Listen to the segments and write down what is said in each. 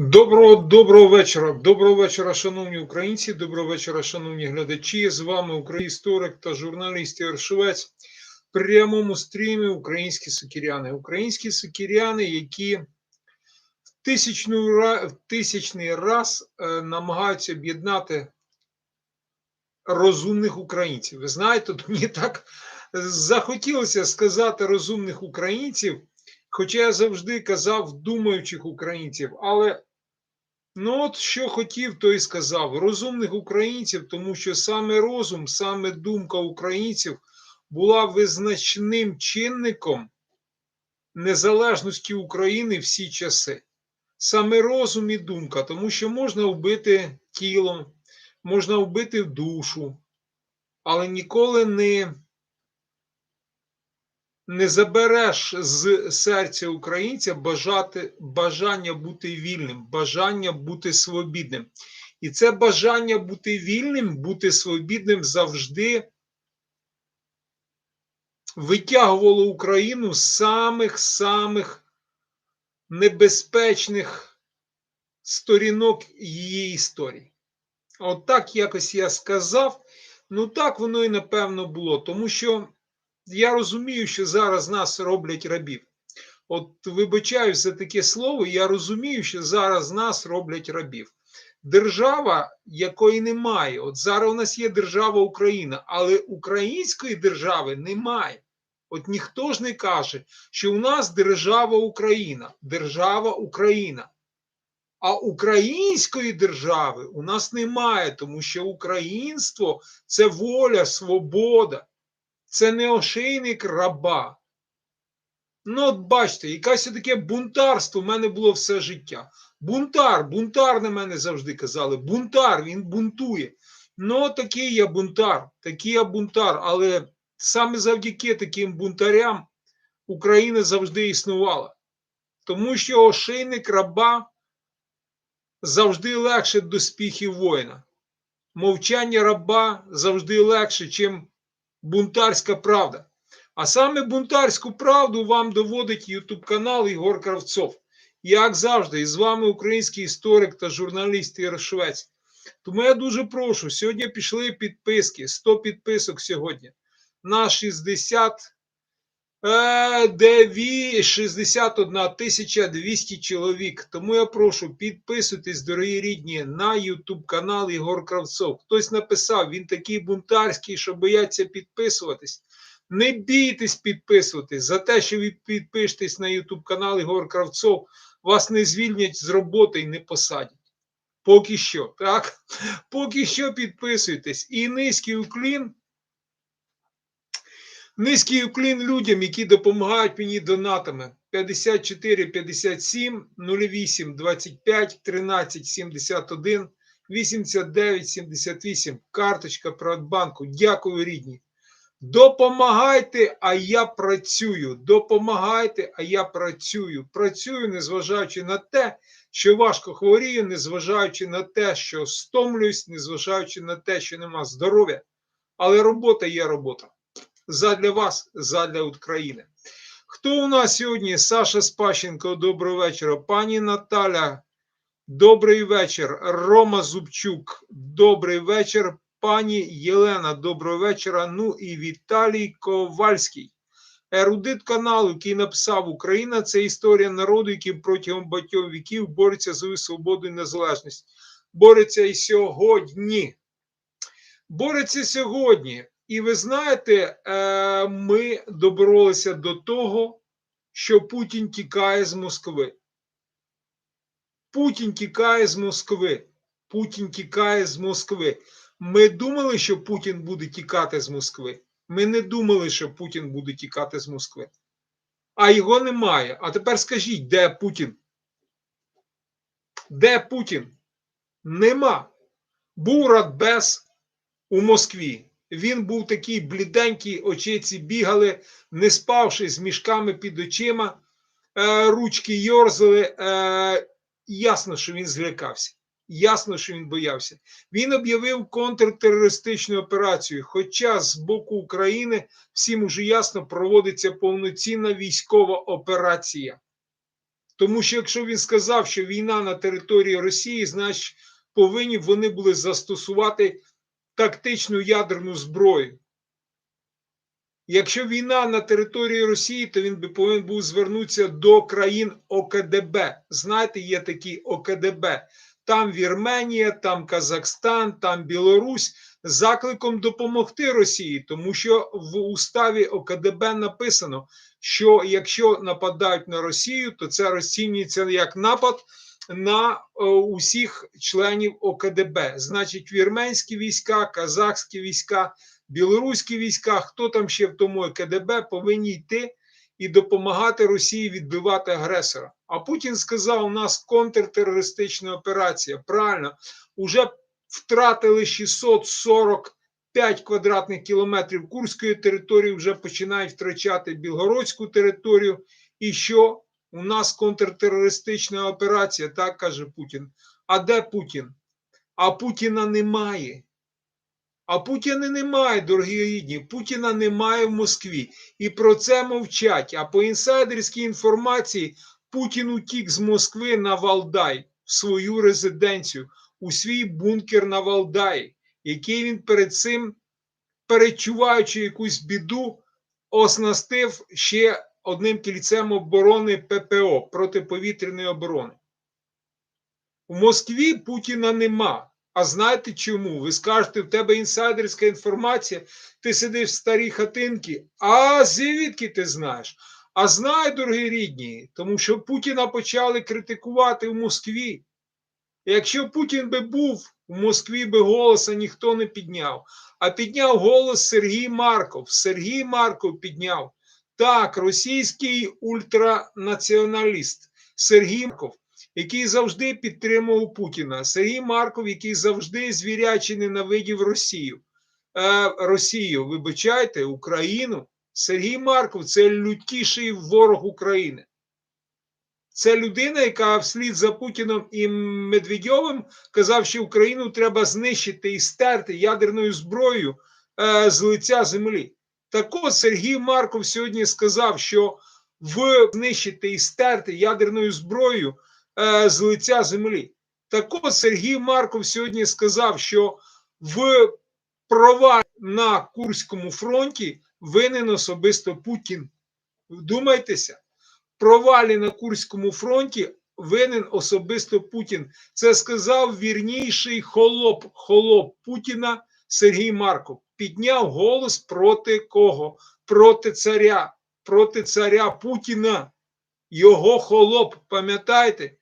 Доброго доброго вечора. Доброго вечора, шановні українці. Доброго вечора, шановні глядачі. З вами український та журналіст Ігор Швець. В прямому стрімі українські сокіряни. Українські сокіряни, які в тисячну, в тисячний раз е, намагаються об'єднати розумних українців. Ви знаєте, мені так захотілося сказати розумних українців, хоча я завжди казав думаючих українців, але ну от що хотів, то і сказав. Розумних українців, тому що саме розум, саме думка українців була визначним чинником незалежності України всі часи. Саме розум і думка, тому що можна вбити тілом, можна вбити душу, але ніколи не, не забереш з серця українця бажати, бажання бути вільним, бажання бути свобідним. І це бажання бути вільним, бути свобідним завжди витягувало Україну з самих-самих небезпечних сторінок її історії. От так якось я сказав. Ну так воно і напевно було, тому що я розумію, що зараз нас роблять рабів. От вибачаюсь за таке слово, я розумію, що зараз нас роблять рабів. Держава, якої немає. От зараз у нас є держава Україна, але української держави немає. От ніхто ж не каже, що у нас держава Україна, держава Україна. А української держави у нас немає, тому що українство це воля, свобода, це не ошейник раба. Ну, от бачите, якесь таке бунтарство в мене було все життя. Бунтар, бунтар на мене завжди казали. Бунтар, він бунтує. Ну, такий я бунтар, такий я бунтар, але саме завдяки таким бунтарям Україна завжди існувала. Тому що ошейник раба завжди легше доспіхів воїна. Мовчання раба завжди легше, чим бунтарська правда. А саме бунтарську правду вам доводить YouTube канал Ігор Кравцов. Як завжди, з вами український історик та журналіст Ігор Швець. Тому я дуже прошу, сьогодні пішли підписки, 100 підписок сьогодні на 60 Е, Деві 61 тисяча 200 чоловік. Тому я прошу підписуйтесь, дорогі рідні, на YouTube канал Ігор Кравцов. Хтось написав, він такий бунтарський, що бояться підписуватись. Не бійтесь підписуватись. За те, що ви підпишетесь на YouTube канал Ігор Кравцов, вас не звільнять з роботи і не посадять. Поки що, так? Поки що підписуйтесь. І низький уклін. Низький уклін людям, які допомагають мені донатами. 54 57 08 25 13 71 89 78. Карточка Приватбанку. Дякую, рідні. Допомагайте, а я працюю. Допомагайте, а я працюю. Працюю, незважаючи на те, що важко хворію, незважаючи на те, що стомлююсь, незважаючи на те, що нема здоров'я. Але робота є робота задля вас, задля України. Хто у нас сьогодні? Саша Спащенко, доброго вечора. Пані Наталя, добрий вечір. Рома Зубчук, добрий вечір. Пані Єлена, доброго вечора. Ну і Віталій Ковальський. Ерудит каналу, який написав Україна це історія народу, який протягом багатьох віків бореться за свободу і незалежність. Бореться і сьогодні. Бореться сьогодні. І ви знаєте, е, ми доборолися до того, що Путін тікає з Москви. Путін тікає з Москви. Путін тікає з Москви. Ми думали, що Путін буде тікати з Москви. Ми не думали, що Путін буде тікати з Москви. А його немає. А тепер скажіть, де Путін? Де Путін? Нема. Був Радбес у Москві. Він був такий бліденький, очиці бігали, не спавши з мішками під очима, е, ручки йорзали. Е, ясно, що він злякався. Ясно, що він боявся. Він об'явив контртерористичну операцію. Хоча з боку України всім уже ясно проводиться повноцінна військова операція. Тому що якщо він сказав, що війна на території Росії, значить повинні вони були застосувати тактичну ядерну зброю. Якщо війна на території Росії, то він би повинен був звернутися до країн ОКДБ. Знаєте, є такі ОКДБ. Там Вірменія, там Казахстан, там Білорусь закликом допомогти Росії, тому що в уставі ОКДБ написано, що якщо нападають на Росію, то це розцінюється як напад на е, усіх членів ОКДБ. Значить, вірменські війська, казахські війська, білоруські війська, хто там ще в тому ОКДБ, повинні йти і допомагати Росії відбивати агресора. А Путін сказав: у нас контртерористична операція. Правильно, уже втратили 645 квадратних кілометрів Курської території, вже починають втрачати Білгородську територію. І що у нас контртерористична операція, так каже Путін. А де Путін? А Путіна немає. А Путіна немає, дорогі рідні. Путіна немає в Москві. І про це мовчать. А по інсайдерській інформації Путін утік з Москви на Валдай в свою резиденцію, у свій бункер на Валдаї, який він перед цим, перечуваючи якусь біду, оснастив ще одним кільцем оборони ППО протиповітряної оборони. У Москві Путіна нема. А знаєте чому? Ви скажете, в тебе інсайдерська інформація, ти сидиш в старій хатинці, а звідки ти знаєш? А знаю, дорогі рідні, тому що Путіна почали критикувати в Москві. Якщо Путін би був у Москві би голоса ніхто не підняв, а підняв голос Сергій Марков. Сергій Марков підняв. Так, російський ультранаціоналіст Сергій Марков, який завжди підтримував Путіна. Сергій Марков, який завжди звіряче ненавидів Росію. Е, Росію, вибачайте, Україну. Сергій Марков це лютіший ворог України. Це людина, яка вслід за Путіном і Медведьовим казав, що Україну треба знищити і стерти ядерною зброєю е, з лиця землі. Так от Сергій Марков сьогодні сказав, що в знищити і стерти ядерною зброєю е, з лиця землі. Так от Сергій Марков сьогодні сказав, що в провалі на Курському фронті винен особисто Путін. Вдумайтеся, провалі на Курському фронті винен особисто Путін. Це сказав вірніший холоп, холоп Путіна Сергій Марков. Підняв голос проти кого? Проти царя, проти царя Путіна. Його холоп, пам'ятаєте?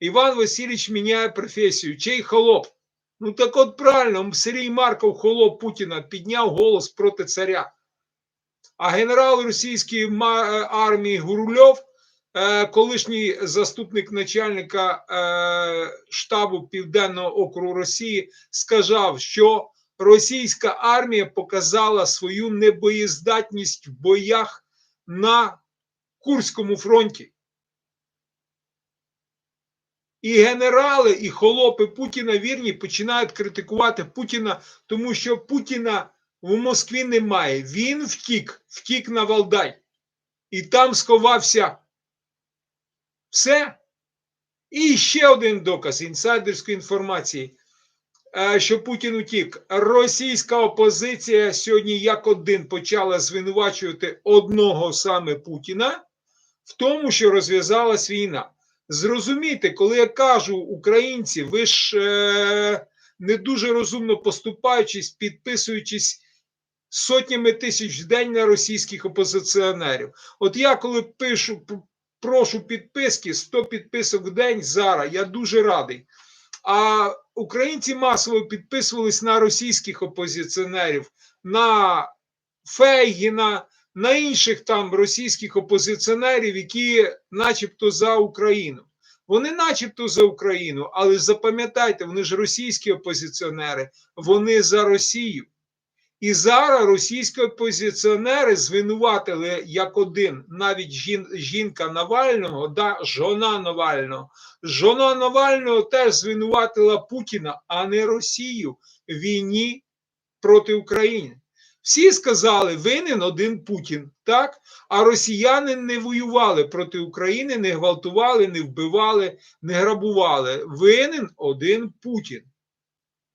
Іван Васильович міняє професію. Чий холоп? Ну так от правильно, Сергій Марков, холоп Путіна, підняв голос проти царя. А генерал російської армії Гурульов, колишній заступник начальника штабу Південного округу Росії, сказав, що російська армія показала свою небоєздатність в боях на Курському фронті. І генерали, і холопи Путіна вірні починають критикувати Путіна, тому що Путіна в Москві немає. Він втік, втік на Валдай. І там сховався все. І ще один доказ інсайдерської інформації, що Путін утік. Російська опозиція сьогодні як один почала звинувачувати одного саме Путіна в тому, що розв'язалась війна. Зрозумійте, коли я кажу українці, ви ж е, не дуже розумно поступаючись, підписуючись сотнями тисяч в день на російських опозиціонерів. От я коли пишу, прошу підписки, 100 підписок в день зараз, я дуже радий. А українці масово підписувались на російських опозиціонерів, на Фейгіна, на інших там російських опозиціонерів, які начебто за Україну. Вони начебто за Україну, але запам'ятайте, вони ж російські опозиціонери, вони за Росію. І зараз російські опозиціонери звинуватили як один, навіть жін, жінка Навального, да, жона Навального. Жона Навального теж звинуватила Путіна, а не Росію в війні проти України. Всі сказали, винен один Путін, так? А росіяни не воювали проти України, не гвалтували, не вбивали, не грабували. Винен один Путін.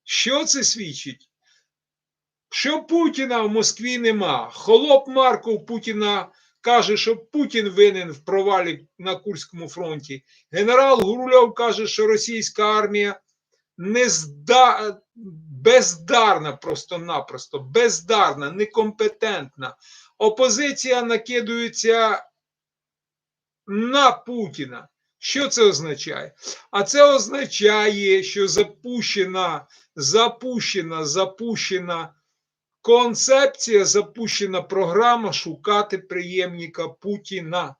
Що це свідчить? Що Путіна в Москві нема. Холоп Марков Путіна каже, що Путін винен в провалі на Курському фронті. Генерал Гурульов каже, що російська армія не зда... бездарна просто-напросто, бездарна, некомпетентна. Опозиція накидується на Путіна. Що це означає? А це означає, що запущена, запущена, запущена концепція, запущена програма шукати приємника Путіна.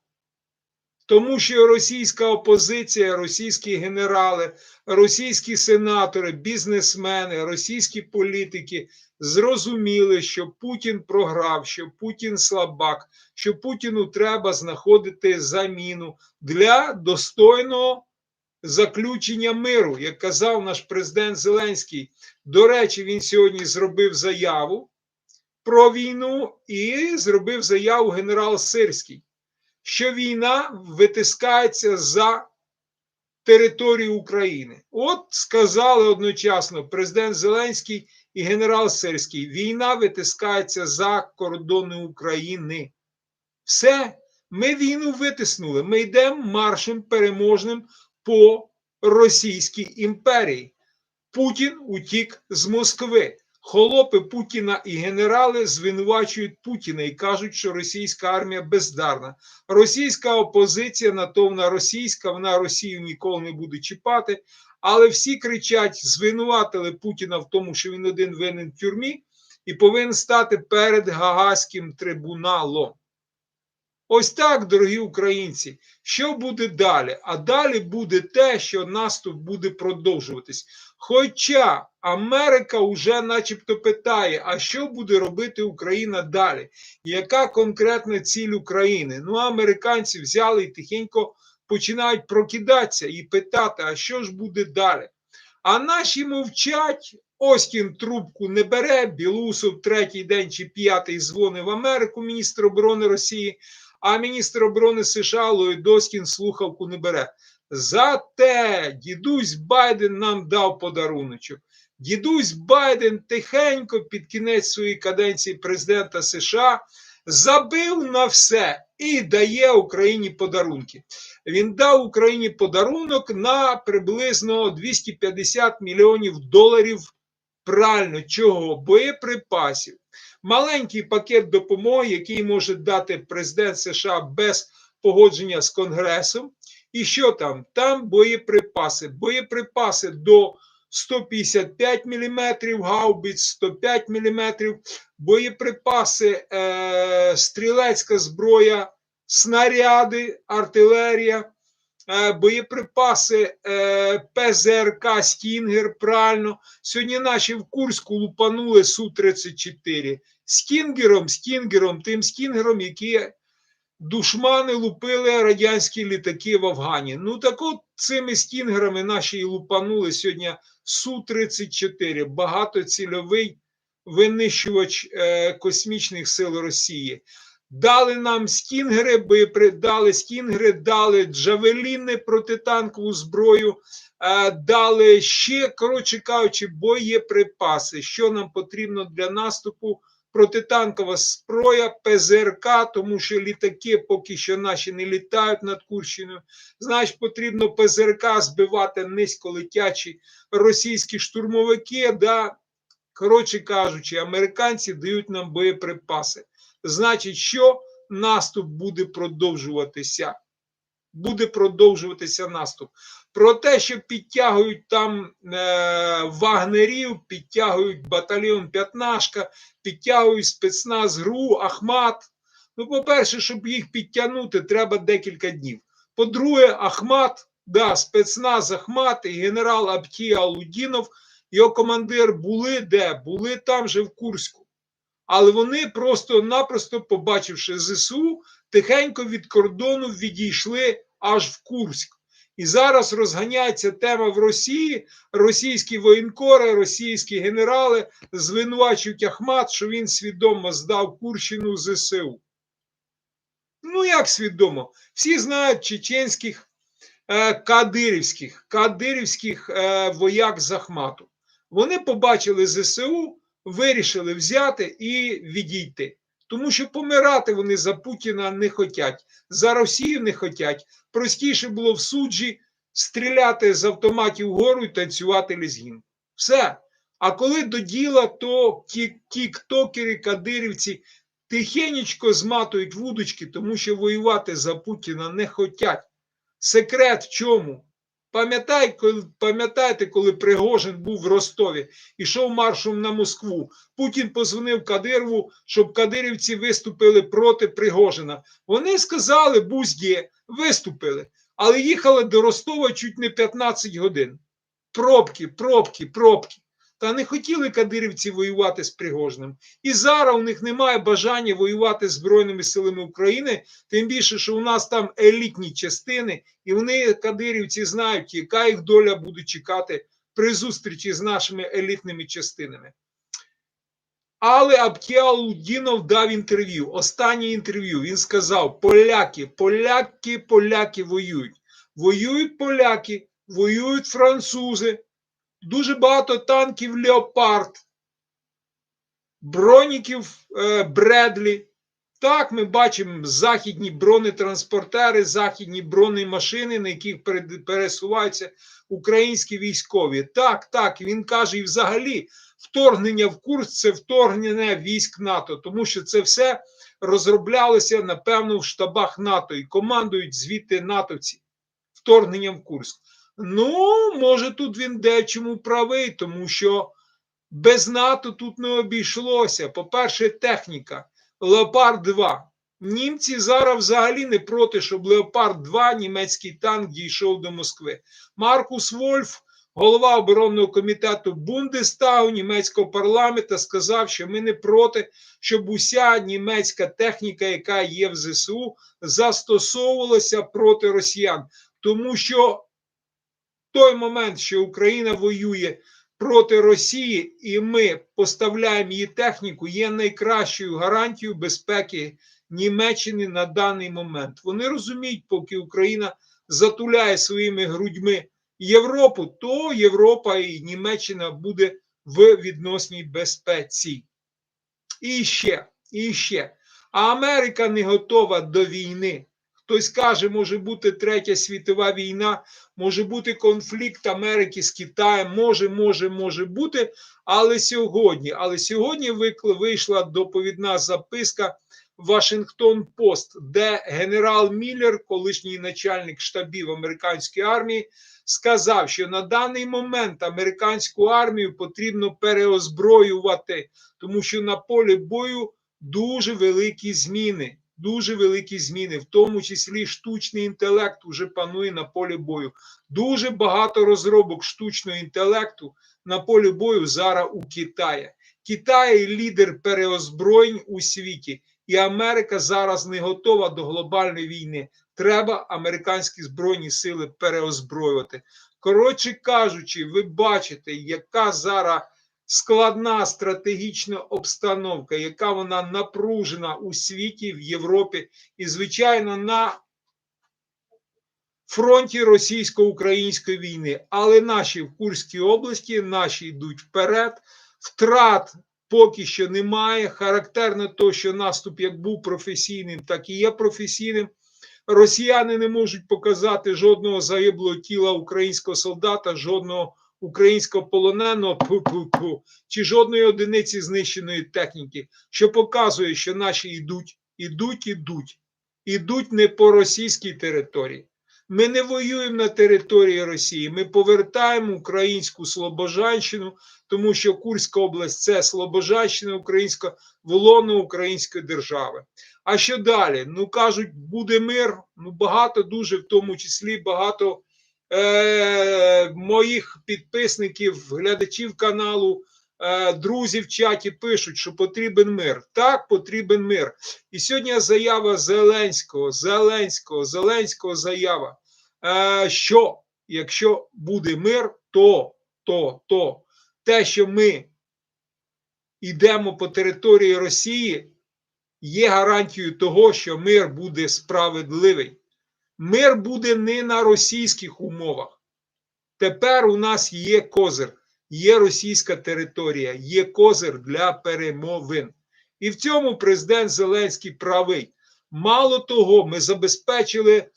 Тому що російська опозиція, російські генерали, російські сенатори, бізнесмени, російські політики зрозуміли, що Путін програв, що Путін слабак, що Путіну треба знаходити заміну для достойного заключення миру, як казав наш президент Зеленський. До речі, він сьогодні зробив заяву про війну і зробив заяву генерал Сирський що війна витискається за територію України. От сказали одночасно президент Зеленський і генерал Сирський: війна витискається за кордони України. Все, ми війну витиснули. Ми йдемо маршем переможним по Російській імперії. Путін утік з Москви. Холопи Путіна і генерали звинувачують Путіна і кажуть, що російська армія бездарна. Російська опозиція натовна російська, вона Росію ніколи не буде чіпати. Але всі кричать, звинуватили Путіна в тому, що він один винен в тюрмі і повинен стати перед Гагаським трибуналом. Ось так, дорогі українці, що буде далі? А далі буде те, що наступ буде продовжуватись. Хоча Америка вже начебто питає, а що буде робити Україна далі? Яка конкретна ціль України? Ну, американці взяли і тихенько починають прокидатися і питати, а що ж буде далі? А наші мовчать, Остін трубку не бере, Білусов третій день чи п'ятий дзвонив в Америку, міністр оборони Росії, а міністр оборони США Ллойд Остін слухавку не бере. Зате дідусь Байден нам дав подаруночок. Дідусь Байден тихенько під кінець своєї каденції президента США забив на все і дає Україні подарунки. Він дав Україні подарунок на приблизно 250 мільйонів доларів. Правильно, чого? Боєприпасів. Маленький пакет допомоги, який може дати президент США без погодження з Конгресом. І що там? Там боєприпаси. Боєприпаси до 155 мм, гаубиць 105 мм, боєприпаси, е, стрілецька зброя, снаряди, артилерія, боєприпаси е, ПЗРК Стінгер. Правильно. Сьогодні наші в Курську лупанули Су-34 з Кінгером, з тим Скінгером, який душмани лупили радянські літаки в Афгані. Ну так от цими стінгерами наші і лупанули сьогодні Су-34, багатоцільовий винищувач е, космічних сил Росії. Дали нам стінгери, боєпри... дали стінгери, дали джавеліни протитанкову зброю, е, дали ще, коротше кажучи, боєприпаси, що нам потрібно для наступу протитанкова зброя, ПЗРК, тому що літаки поки що наші не літають над Курщиною. Значить, потрібно ПЗРК збивати низьколетячі російські штурмовики. Да? Коротше кажучи, американці дають нам боєприпаси. Значить, що наступ буде продовжуватися? Буде продовжуватися наступ. Про те, що підтягують там е, вагнерів, підтягують батальйон П'ятнашка, підтягують спецназ ГРУ, Ахмат. Ну, по-перше, щоб їх підтягнути, треба декілька днів. По-друге, Ахмат, да, спецназ Ахмат і генерал Абтія Алудінов, його командир були де? Були там же в Курську. Але вони просто-напросто, побачивши ЗСУ, тихенько від кордону відійшли аж в Курськ. І зараз розганяється тема в Росії. Російські воєнкори, російські генерали звинувачують Ахмат, що він свідомо здав Курщину ЗСУ. Ну, як свідомо? Всі знають чеченських е, кадирівських, кадирівських е, вояк з Ахмату. Вони побачили ЗСУ, вирішили взяти і відійти. Тому що помирати вони за Путіна не хотять, за Росію не хотять. Простіше було в суджі стріляти з автоматів вгору і танцювати лізгін. Все. А коли до діла, то ті тіктокери, кадирівці тихенечко зматують вудочки, тому що воювати за Путіна не хотять. Секрет в чому? Пам'ятай, коли- Пам'ятаєте, коли Пригожин був в Ростові, ішов маршем на Москву. Путін позвонив Кадирову, щоб кадирівці виступили проти Пригожина. Вони сказали, бузьє, виступили, але їхали до Ростова чуть не 15 годин. Пробки, пробки, пробки. Та не хотіли кадирівці воювати з Пригожним. І зараз у них немає бажання воювати з Збройними силами України, тим більше, що у нас там елітні частини, і вони, кадирівці, знають, яка їх доля буде чекати при зустрічі з нашими елітними частинами. Але Абтіалудінов дав інтерв'ю. Останнє інтерв'ю. Він сказав: поляки, поляки, поляки воюють. Воюють поляки, воюють французи. Дуже багато танків Леопард, броніків е, Бредлі. Так, ми бачимо західні бронетранспортери, західні бронемашини, на яких пересуваються українські військові. Так, так, він каже, і взагалі вторгнення в курс це вторгнення військ НАТО, тому що це все розроблялося, напевно, в штабах НАТО і командують звідти натовці вторгненням в Курск. Ну, може, тут він дечому правий, тому що без НАТО тут не обійшлося. По-перше, техніка. Леопард 2. Німці зараз взагалі не проти, щоб Леопард 2, німецький танк, дійшов до Москви. Маркус Вольф, голова оборонного комітету Бундестагу німецького парламенту, сказав, що ми не проти, щоб уся німецька техніка, яка є в ЗСУ, застосовувалася проти росіян. Тому що той момент, що Україна воює проти Росії, і ми поставляємо її техніку, є найкращою гарантією безпеки Німеччини на даний момент. Вони розуміють, поки Україна затуляє своїми грудьми Європу, то Європа і Німеччина буде в відносній безпеці. І ще, і ще. А Америка не готова до війни. Хтось каже, може бути третя світова війна, може бути конфлікт Америки з Китаєм, може, може, може бути. Але сьогодні, але сьогодні вийшла доповідна записка Вашингтон Пост, де генерал Міллер, колишній начальник штабів американської армії, сказав, що на даний момент американську армію потрібно переозброювати, тому що на полі бою дуже великі зміни. Дуже великі зміни, в тому числі штучний інтелект уже панує на полі бою. Дуже багато розробок штучного інтелекту на полі бою зараз у Китаї. Китай лідер переозброєнь у світі, і Америка зараз не готова до глобальної війни. Треба американські збройні сили переозброювати. Коротше кажучи, ви бачите, яка зараз складна стратегічна обстановка, яка вона напружена у світі, в Європі, і, звичайно, на фронті російсько-української війни. Але наші в Курській області, наші йдуть вперед. Втрат поки що немає. Характерно то, що наступ як був професійним, так і є професійним. Росіяни не можуть показати жодного загиблого тіла українського солдата, жодного українського полоненого чи жодної одиниці знищеної техніки, що показує, що наші йдуть, ідуть, ідуть, ідуть не по російській території. Ми не воюємо на території Росії. Ми повертаємо українську Слобожанщину, тому що Курська область це Слобожанщина українська, волоно української держави. А що далі? Ну кажуть, буде мир. Ну багато дуже, в тому числі багато е- моїх підписників, глядачів каналу, е- друзів в чаті пишуть, що потрібен мир. Так, потрібен мир. І сьогодні заява Зеленського, Зеленського, Зеленського заява. е, що якщо буде мир, то, то, то те, що ми йдемо по території Росії, є гарантією того, що мир буде справедливий. Мир буде не на російських умовах. Тепер у нас є козир, є російська територія, є козир для перемовин. І в цьому президент Зеленський правий. Мало того, ми забезпечили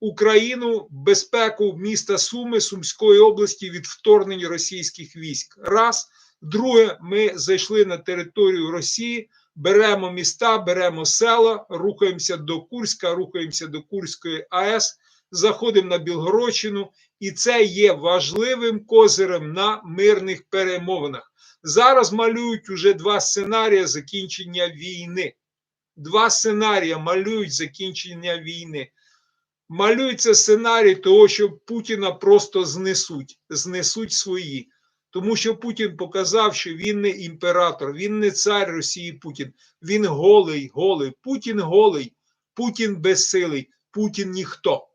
Україну безпеку міста Суми Сумської області від вторгнень російських військ. Раз. Друге, ми зайшли на територію Росії, беремо міста, беремо села, рухаємося до Курська, рухаємося до Курської АЕС, заходимо на Білгородщину, і це є важливим козирем на мирних перемовинах. Зараз малюють уже два сценарії закінчення війни. Два сценарії малюють закінчення війни. Малюється сценарій того, що Путіна просто знесуть, знесуть свої. Тому що Путін показав, що він не імператор, він не цар Росії Путін. Він голий, голий. Путін голий, Путін безсилий, Путін ніхто.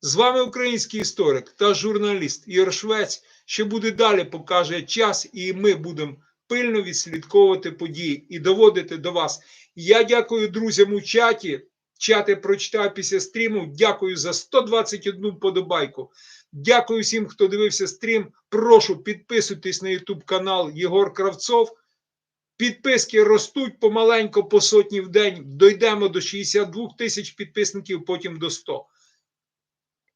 З вами український історик та журналіст Ігор Швець. Що буде далі, покаже час, і ми будемо пильно відслідковувати події і доводити до вас. Я дякую друзям у чаті. Чати прочитаю після стріму. Дякую за 121 подобайку. Дякую всім, хто дивився стрім. Прошу підписуйтесь на YouTube канал Єгор Кравцов. Підписки ростуть помаленько по сотні в день. Дойдемо до 62 тисяч підписників, потім до 100.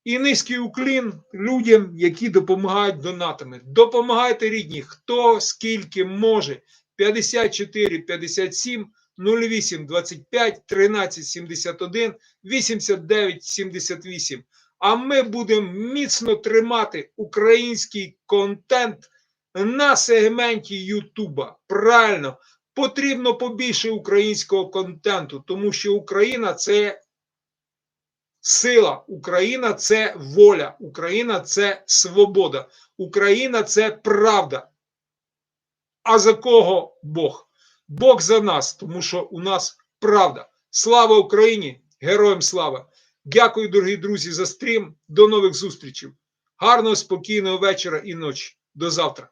І низький уклін людям, які допомагають донатами. Допомагайте рідні, хто скільки може. 54 57 08 25 13 71 89 78. А ми будемо міцно тримати український контент на сегменті Ютуба. Правильно, потрібно побільше українського контенту, тому що Україна це сила, Україна це воля, Україна це свобода, Україна це правда. А за кого Бог? Бог за нас, тому що у нас правда. Слава Україні! Героям слава! Дякую, дорогі друзі, за стрім. До нових зустрічей. Гарного, спокійного вечора і ночі. До завтра.